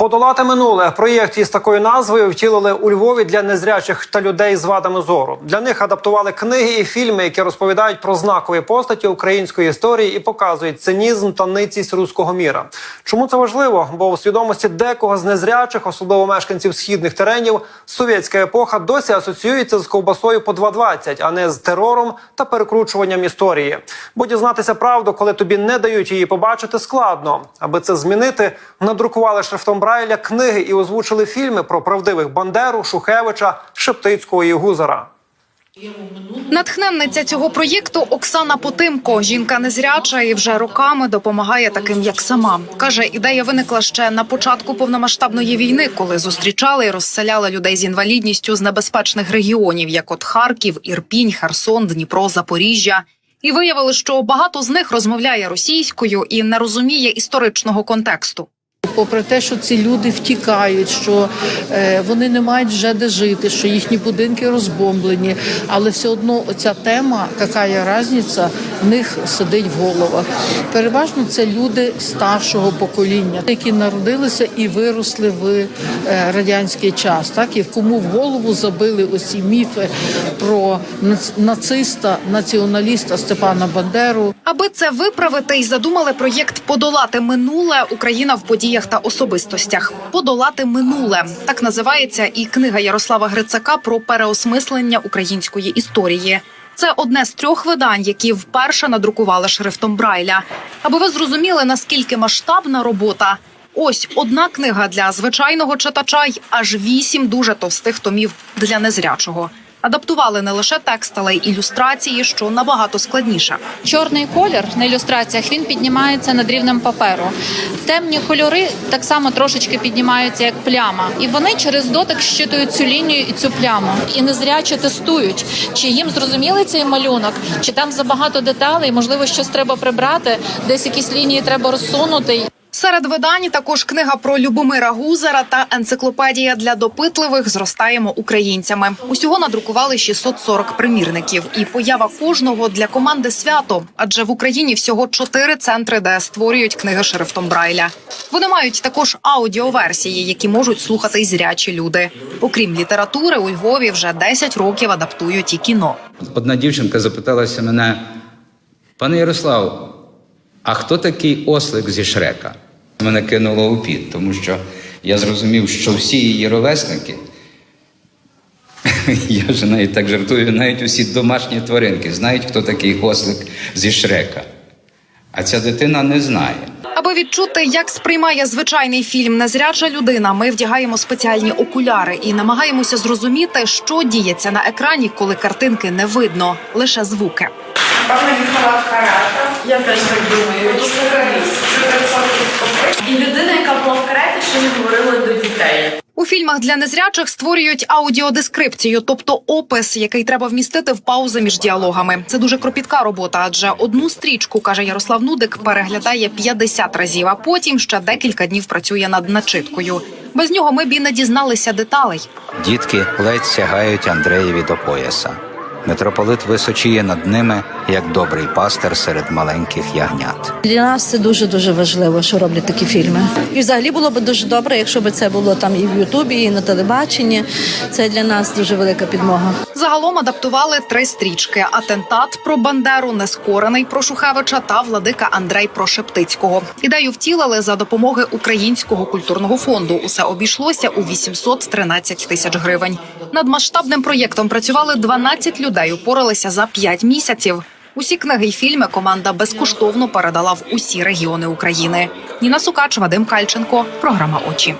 Подолати минуле проєкт із такою назвою втілили у Львові для незрячих та людей з вадами зору. Для них адаптували книги і фільми, які розповідають про знакові постаті української історії і показують цинізм та ницість руського міра. Чому це важливо? Бо у свідомості декого з незрячих, особливо мешканців східних теренів, совєтська епоха досі асоціюється з ковбасою по 2,20, а не з терором та перекручуванням історії. Бо дізнатися правду, коли тобі не дають її побачити, складно. Аби це змінити, надрукували шрифтом Брайля книги і озвучили фільми про правдивих Бандеру, Шухевича, Шептицького і Гузара. Натхненниця цього проєкту Оксана Потимко. Жінка незряча і вже роками допомагає таким, як сама. каже, ідея виникла ще на початку повномасштабної війни, коли зустрічали і розселяли людей з інвалідністю з небезпечних регіонів, як от Харків, Ірпінь, Херсон, Дніпро, Запоріжжя. І виявили, що багато з них розмовляє російською і не розуміє історичного контексту. Попри те, що ці люди втікають, що е, вони не мають вже де жити, що їхні будинки розбомблені, але все одно ця тема, яка є різниця, в них сидить в головах. Переважно це люди старшого покоління, які народилися і виросли в е, радянський час, так і в кому в голову забили усі міфи про нац- нациста, націоналіста Степана Бандеру. Аби це виправити, і задумали проєкт Подолати минуле Україна в подіях та особистостях. Подолати минуле так називається і книга Ярослава Грицака про переосмислення української історії. Це одне з трьох видань, які вперше надрукували шрифтом Брайля. Аби ви зрозуміли, наскільки масштабна робота. Ось одна книга для звичайного читача й аж вісім дуже товстих томів для незрячого. Адаптували не лише текст, але й ілюстрації, що набагато складніше. Чорний колір на ілюстраціях він піднімається над рівнем паперу. Темні кольори так само трошечки піднімаються як пляма, і вони через дотик щитують цю лінію і цю пляму. І незряче тестують, чи їм зрозумілий цей малюнок, чи там забагато деталей, можливо, щось треба прибрати, десь якісь лінії треба розсунути. Серед видань також книга про Любомира Гузера та енциклопедія для допитливих зростаємо українцями. Усього надрукували 640 примірників, і поява кожного для команди свято. Адже в Україні всього чотири центри, де створюють книги шрифтом Брайля. Вони мають також аудіоверсії, які можуть слухати й зрячі люди. Окрім літератури, у Львові вже 10 років адаптують і кіно. Одна дівчинка запиталася мене, пане Ярослав, а хто такий ослик зі Шрека? Мене кинуло у піт, тому що я зрозумів, що всі її ровесники, я вже навіть так жартую, навіть усі домашні тваринки знають, хто такий ослик зі Шрека. А ця дитина не знає. Аби відчути, як сприймає звичайний фільм незряча людина, ми вдягаємо спеціальні окуляри і намагаємося зрозуміти, що діється на екрані, коли картинки не видно, лише звуки. Вікова карета. Я теж так думаю. І людина, яка була в кареті, ще не говорила до дітей. У фільмах для незрячих створюють аудіодескрипцію, тобто опис, який треба вмістити в паузи між діалогами. Це дуже кропітка робота, адже одну стрічку каже Ярослав Нудик, переглядає 50 разів, а потім ще декілька днів працює над начиткою. Без нього ми б і не дізналися деталей. Дітки ледь сягають Андреєві до пояса. Митрополит височіє над ними, як добрий пастир серед маленьких ягнят. Для нас це дуже дуже важливо, що роблять такі фільми. І взагалі було б дуже добре, якщо б це було там і в Ютубі, і на телебаченні. Це для нас дуже велика підмога. Загалом адаптували три стрічки: атентат про Бандеру, нескорений про Шухевича та владика Андрей про Шептицького. Ідею втілили за допомоги Українського культурного фонду. Усе обійшлося у 813 тисяч гривень. Над масштабним проєктом працювали 12 людей. Упоралися за 5 місяців. Усі книги й фільми команда безкоштовно передала в усі регіони України. Ніна Сукач, Вадим Кальченко, програма Очі.